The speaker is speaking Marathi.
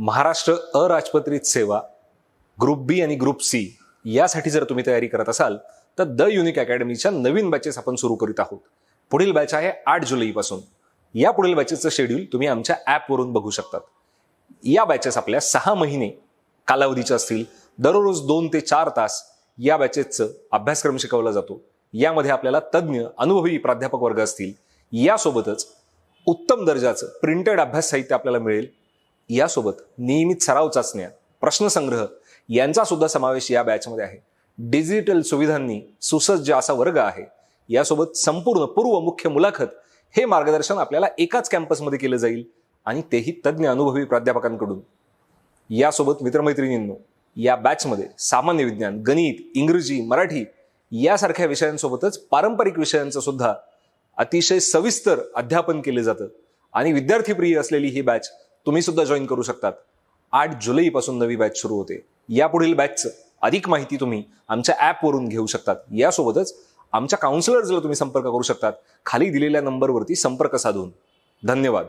महाराष्ट्र अराजपत्रित सेवा ग्रुप बी आणि ग्रुप सी यासाठी जर तुम्ही तयारी करत असाल तर द युनिक अकॅडमीच्या नवीन बॅचेस आपण सुरू करीत आहोत. पुढील बॅच आहे आठ जुलैपासून. या पुढील बॅचेसचं शेड्यूल तुम्ही आमच्या ॲपवरून बघू शकतात. या बॅचेस आपल्या सहा महिने कालावधीच्या असतील. दररोज दोन ते चार तास या बॅचेसचं अभ्यासक्रम शिकवला जातो. यामध्ये आपल्याला तज्ज्ञ अनुभवी प्राध्यापक वर्ग असतील. यासोबतच उत्तम दर्जाचं प्रिंटेड अभ्यास साहित्य आपल्याला मिळेल. यासोबत नियमित सराव चाचण्या प्रश्नसंग्रह यांचा सुद्धा समावेश या बॅचमध्ये आहे. डिजिटल सुविधांनी सुसज्ज असा वर्ग आहे. यासोबत संपूर्ण पूर्व मुख्य मुलाखत हे मार्गदर्शन आपल्याला एकाच कॅम्पसमध्ये केलं जाईल आणि तेही तज्ज्ञ अनुभवी प्राध्यापकांकडून. यासोबत मित्रमैत्रिणींनो या बॅचमध्ये सामान्य विज्ञान गणित इंग्रजी मराठी यासारख्या विषयांसोबतच पारंपरिक विषयांचं सुद्धा अतिशय सविस्तर अध्यापन केलं जातं. आणि विद्यार्थीप्रिय असलेली ही बॅच तुम्ही सुद्धा जॉईन करू शकतात. आठ जुलैपासून नवी बॅच सुरू होते. यापुढील बॅचचं अधिक माहिती तुम्ही आमच्या ॲपवरून घेऊ शकतात. यासोबतच आमच्या काउन्सिलर्सला तुम्ही संपर्क करू शकतात. खाली दिलेल्या नंबरवरती संपर्क साधून. धन्यवाद.